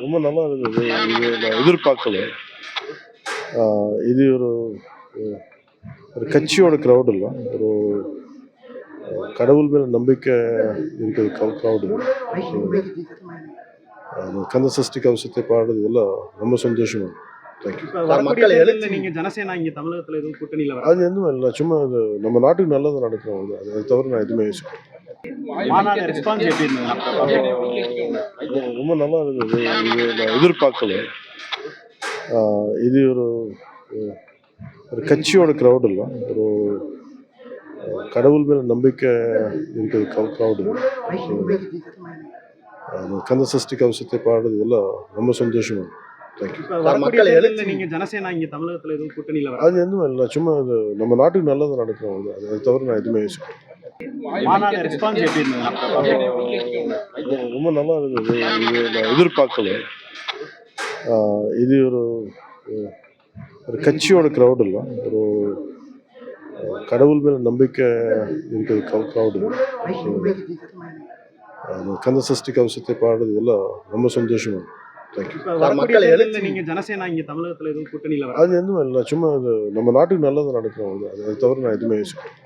ரொம்ப நல்லா இருந்தது. இது நான் எதிர்பார்க்கல. ஆஹ் இது ஒரு ஒரு கட்சியோட க்ரௌட் இல்லை. ஒரு கடவுள் மேல நம்பிக்கை இருக்கிற க்ரௌடு கந்த சஷ்டி கவசத்தை பாடுறது எல்லாம் ரொம்ப சந்தோஷமா அது எதுவும் இல்லை. சும்மா அது நம்ம நாட்டுக்கு நல்லது நடக்கிறோம் அது அதை தவிர நான் எதுவுமே யோசிக்கல. மாநாடு ரெஸ்பான்ஸ் எப்படி இருந்தது? ரொம்ப நல்லா இருந்தது. இது நான் எதிர்பார்க்கல. இது ஒரு ஒரு கட்சியோட க்ரௌட் இல்லை. ஒரு கடவுள் மேல நம்பிக்கை இருக்கிற க்ரௌடு கந்த சஷ்டி கவசத்தை பாடுறது எல்லாம் ரொம்ப சந்தோஷமா அது எதுவும் இல்லை. சும்மா அது நம்ம நாட்டுக்கு நல்லது நடக்கிறோம். அது அதை தவிர நான் எதுவுமே யோசிக்கல. மாநாடு ரெஸ்பான்ஸ் எப்படி இருந்தது? ரொம்ப நல்லா இருந்தது. இது நான் எதிர்பார்க்கல. இது ஒரு ஒரு கட்சியோட க்ரௌட் இல்லை. ஒரு கடவுள் மேல நம்பிக்கை இருக்கிற க்ரௌடு கந்த சஷ்டி கவசத்தை பாடுறது எல்லாம் ரொம்ப சந்தோஷமா. அது எதுவும் இல்லை. சும்மா அது நம்ம நாட்டுக்கு நல்லது நடக்கிறோம் அது தவிர நான் எதுவுமே யோசிக்கல.